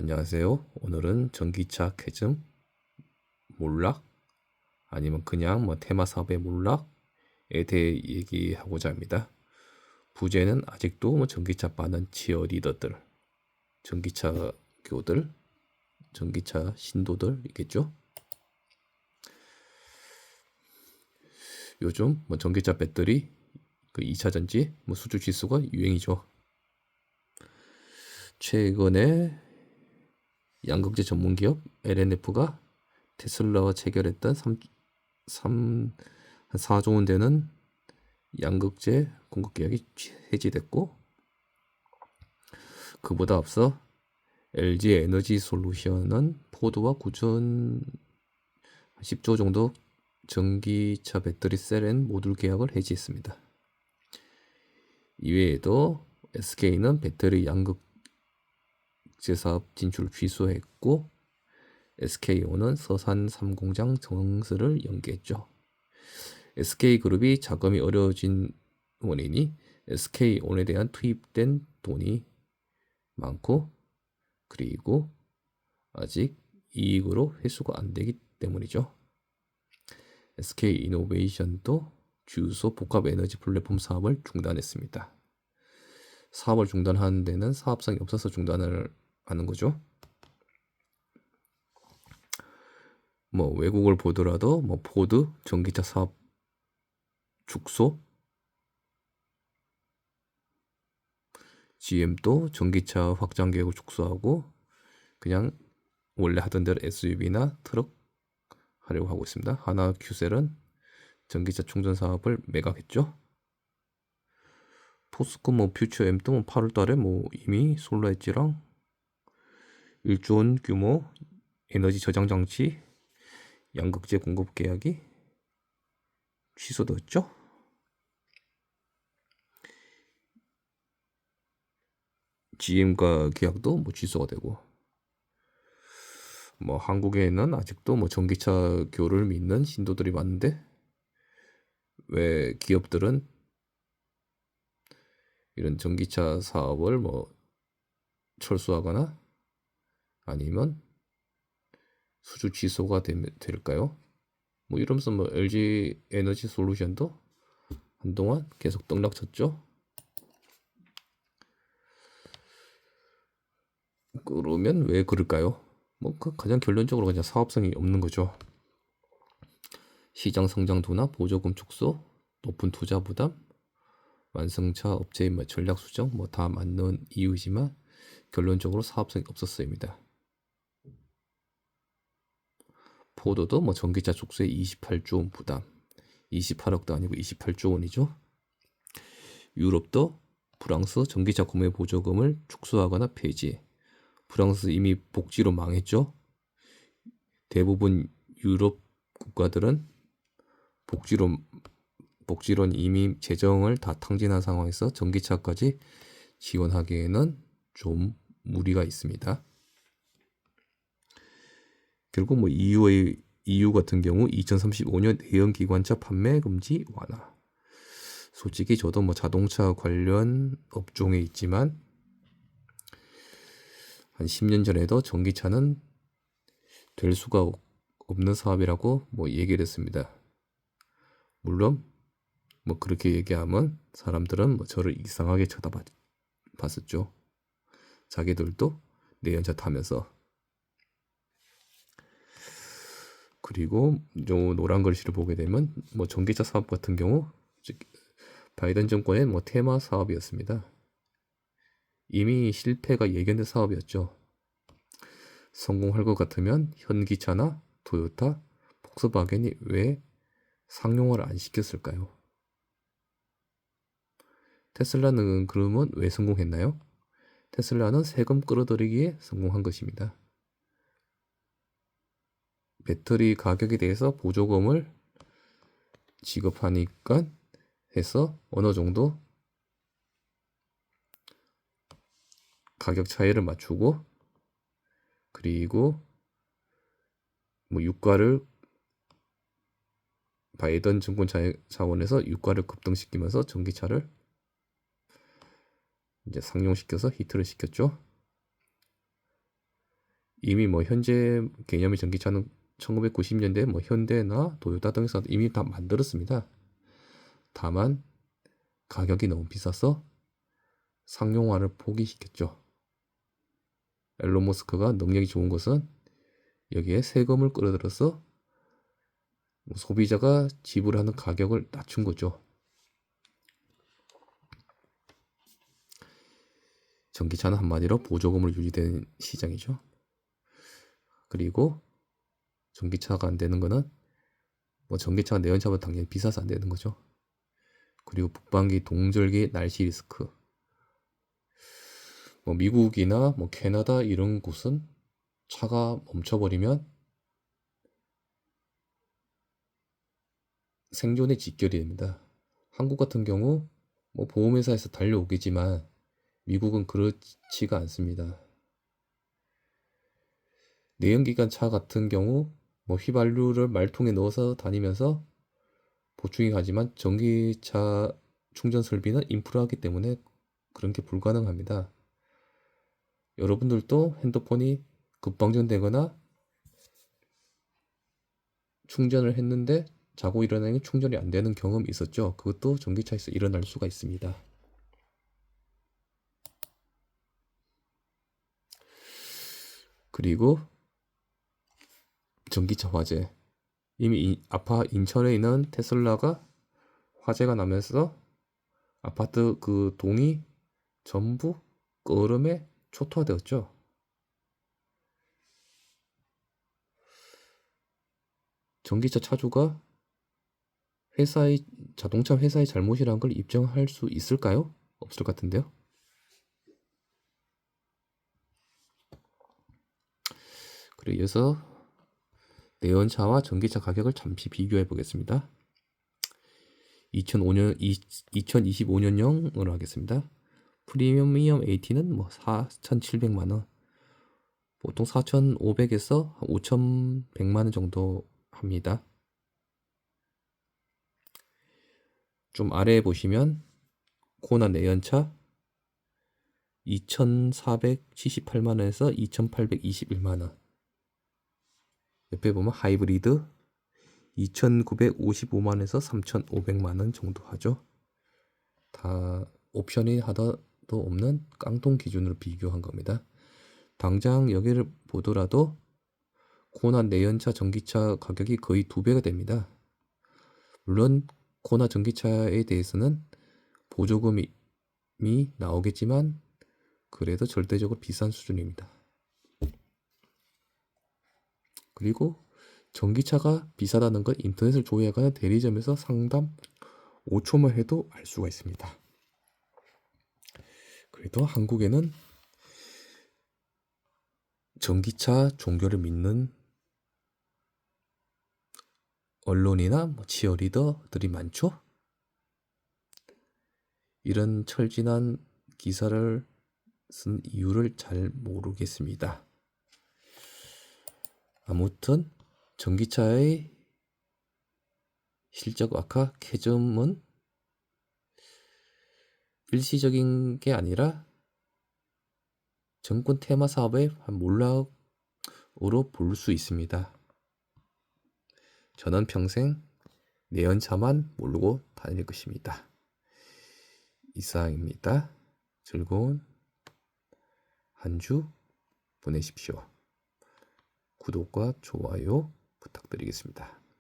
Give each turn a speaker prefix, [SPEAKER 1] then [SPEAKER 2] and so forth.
[SPEAKER 1] 안녕하세요. 오늘은 전기차 캐즘 몰락 아니면 그냥 뭐 테마 사업의 몰락에 대해 얘기하고자 합니다. 부제는 아직도 뭐 전기차 빠는 치어 리더들, 전기차 교들, 전기차 신도들이겠죠. 요즘 뭐 전기차 배터리 그 2차 전지 뭐 수주 지수가 유행이죠. 최근에 양극재 전문 기업 LNF가 테슬라와 체결했던 3, 3, 한 4조 원 되는 양극재 공급 계약이 해지됐고 그보다 앞서 LG 에너지 솔루션은 포드와 구전 10조 정도 전기차 배터리 셀앤 모듈 계약을 해지했습니다. 이외에도 SK는 배터리 양극 제사업 진출 취소했고 SK온은 서산 3공장 정수를 연기했죠. SK그룹이 자금이 어려워진 원인이 SK온에 대한 투입된 돈이 많고 그리고 아직 이익으로 회수가 안 되기 때문이죠. SK이노베이션도 주소 복합 에너지 플랫폼 사업을 중단했습니다. 사업을 중단하는 데는 사업성이 없어서 중단을 하는 거죠. 뭐 외국을 보더라도 뭐 포드 전기차 사업 축소 GM도 전기차 확장 계획을 축소하고 그냥 원래 하던 대로 SUV나 트럭 하려고 하고 있습니다. 하나 큐셀은 전기차 충전 사업을 매각했죠. 포스코 뭐 퓨처 M도 뭐 8월 달에 뭐 이미 솔라 엣지랑 1조 원 규모 에너지 저장 장치 양극재 공급 계약이 취소되었죠. GM과 계약도 뭐 취소가 되고 뭐 한국에는 아직도 뭐 전기차 교를 믿는 신도들이 많은데 왜 기업들은 이런 전기차 사업을 뭐 철수하거나 아니면 수주 취소가 되, 될까요? 뭐 이러면서 뭐 LG 에너지 솔루션도 한동안 계속 떡락 쳤죠. 그러면 왜 그럴까요? 뭐그 가장 결론적으로 그냥 사업성이 없는 거죠. 시장 성장도나 보조금 축소, 높은 투자 부담, 완성차 업체의 뭐 전략 수정 뭐 다 맞는 이유지만 결론적으로 사업성이 없었습니다. 포도도 뭐 전기차 축소에 28조 원 부담, 28억도 아니고 28조 원이죠. 유럽도 프랑스 전기차 구매 보조금을 축소하거나 폐지. 프랑스 이미 복지로 망했죠. 대부분 유럽 국가들은 복지로 복지론 이미 재정을 다 탕진한 상황에서 전기차까지 지원하기에는 좀 무리가 있습니다. 결국 뭐 EU의 EU 같은 경우 2035년 대형 기관차 판매 금지 완화. 솔직히 저도 뭐 자동차 관련 업종에 있지만 한 10년 전에도 전기차는 될 수가 없는 사업이라고 뭐 얘기를 했습니다. 물론 뭐 그렇게 얘기하면 사람들은 뭐 저를 이상하게 쳐다봤었죠. 자기들도 내연차 타면서 그리고 요 노란 글씨를 보게 되면 뭐 전기차 사업 같은 경우 바이든 정권의 뭐 테마 사업이었습니다. 이미 실패가 예견된 사업이었죠. 성공할 것 같으면 현기차나 토요타, 폭스바겐이 왜 상용화를 안 시켰을까요? 테슬라는 그러면 왜 성공했나요? 테슬라는 세금 끌어들이기에 성공한 것입니다. 배터리 가격에 대해서 보조금을 지급하니까 해서 어느 정도 가격 차이를 맞추고 그리고 뭐 유가를 바이든 증권 자원에서 유가를 급등시키면서 전기차를 이제 상용시켜서 히트를 시켰죠. 이미 뭐 현재 개념의 전기차는 1990년대 뭐 현대나 도요타 등에서 이미 다 만들었습니다. 다만 가격이 너무 비싸서 상용화를 포기시켰죠. 앨런 머스크가 능력이 좋은 것은 여기에 세금을 끌어들여서 뭐 소비자가 지불하는 가격을 낮춘 거죠. 전기차는 한마디로 보조금으로 유지되는 시장이죠. 그리고 전기차가 안 되는 거는 뭐 전기차가 내연차보다 당연히 비싸서 안 되는 거죠. 그리고 북반기 동절기 날씨 리스크. 뭐 미국이나 뭐 캐나다 이런 곳은 차가 멈춰버리면 생존의 직결이 됩니다. 한국 같은 경우 뭐 보험회사에서 달려오겠지만 미국은 그렇지가 않습니다. 내연기관 차 같은 경우 뭐 휘발유를 말통에 넣어서 다니면서 보충이 가지만 전기차 충전 설비는 인프라이기 때문에 그런 게 불가능합니다. 여러분들도 핸드폰이 급방전되거나 충전을 했는데 자고 일어나니 충전이 안 되는 경험이 있었죠. 그것도 전기차에서 일어날 수가 있습니다. 그리고 전기차 화재. 이미 이, 아파 인천에 있는 테슬라가 화재가 나면서 아파트 그 동이 전부 얼음에 초토화되었죠. 전기차 차주가 회사의 자동차 회사의 잘못이라는 걸 입증할 수 있을까요? 없을 것 같은데요. 이어서 내연차와 전기차 가격을 잠시 비교해 보겠습니다. 2005년 2025년형으로 하겠습니다. 프리미엄 AT는 뭐 4,700만 원, 보통 4,500에서 5,100만 원 정도 합니다. 좀 아래에 보시면 코나 내연차 2,478만 원에서 2,821만 원. 옆에 보면 하이브리드 2,955만에서 3,500만 원 정도 하죠. 다 옵션이 하나도 없는 깡통 기준으로 비교한 겁니다. 당장 여기를 보더라도 코나 내연차 전기차 가격이 거의 두 배가 됩니다. 물론 코나 전기차에 대해서는 보조금이 나오겠지만 그래도 절대적으로 비싼 수준입니다. 그리고 전기차가 비싸다는 걸 인터넷을 조회하거나 대리점에서 상담 5초만 해도 알 수가 있습니다. 그래도 한국에는 전기차 종교를 믿는 언론이나 뭐 치어리더들이 많죠. 이런 철진한 기사를 쓴 이유를 잘 모르겠습니다. 아무튼 전기차의 실적 악화 캐점은 일시적인 게 아니라 정권 테마 사업의 한 몰락으로 볼 수 있습니다. 저는 평생 내연차만 모르고 다닐 것입니다. 이상입니다. 즐거운 한 주 보내십시오. 구독과 좋아요 부탁드리겠습니다.